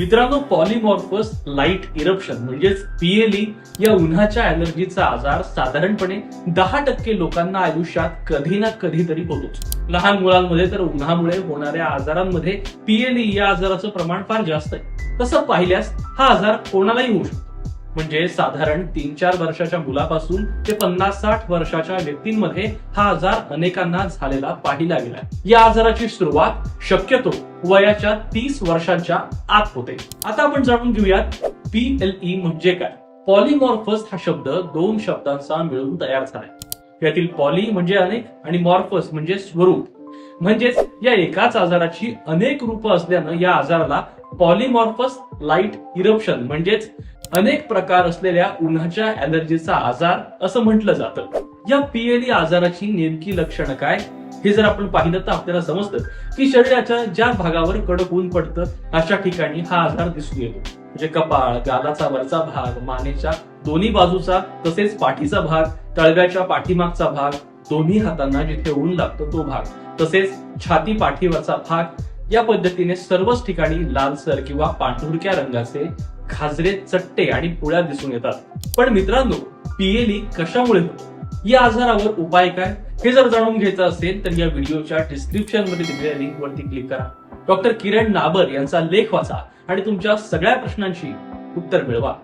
मित्रांनो polymorphous light eruption म्हणजेच PLE या उन्हाच्या ऍलर्जीचा आजार साधारणपणे दहा टक्के लोकांना आयुष्यात कधी ना कधीतरी होतोच. लहान मुलांमध्ये तर उन्हामुळे होणाऱ्या आजारांमध्ये पीएलई या आजाराचं प्रमाण फार जास्त आहे. तसं पाहिल्यास हा आजार कोणालाही होऊ शकतो. म्हणजे साधारण तीन चार वर्षाच्या मुलापासून ते पन्नास साठ वर्षाच्या व्यक्तींमध्ये हा आजार अनेकांना झालेला पाहिला गेला या आजाराची सुरुवात शक्यतो वयाच्या तीस वर्षांच्या आत होते. आता आपण जाणून घेऊयात पीएलई म्हणजे काय? पॉलिमॉर्फस हा शब्द दोन शब्दांचा मिळून तयार झालाय. यातील पॉली म्हणजे अनेक आणि मॉर्फस म्हणजे स्वरूप. म्हणजेच या एकाच आजाराची अनेक रूप असल्यानं या आजाराला पॉलिमॉर्फस लाइट इरप्शन म्हणजेच अनेक प्रकार असलेल्या उन्हाच्या ऍलर्जीचा आजार असं म्हटलं जातं. या पीएलई आजाराची नेमकी लक्षणं काय? हे जर आपण पाहिलं तर आपल्याला समजतं की शरीराच्या ज्या भागावर कडक ऊन पडतं अशा ठिकाणी हा आजार दिसून येतो. म्हणजे कपाळ गालाचा वरचा भाग मानेच्या दोन्ही बाजूचा तसेच पाठीचा भाग तळव्याच्या पाठीमागचा भाग दोन्ही हातांना जिथे ऊन लागतं तो भाग तसेच छाती पाठीवरचा भाग या पद्धतीने सर्वच ठिकाणी लालसर किंवा पांढुरक्या रंगाचे खाजरे चट्टे आणि पुळ्या दिसून येतात. पण मित्रांनो पीएलई कशामुळे होतो? या आजारावर उपाय काय? हे जर जाणून घ्यायचं असेल तर या व्हिडिओच्या डिस्क्रिप्शनमध्ये दिलेल्या लिंक वरती क्लिक करा. डॉक्टर किरण नाबर यांचा लेख वाचा आणि तुमच्या सगळ्या प्रश्नांची उत्तर मिळवा.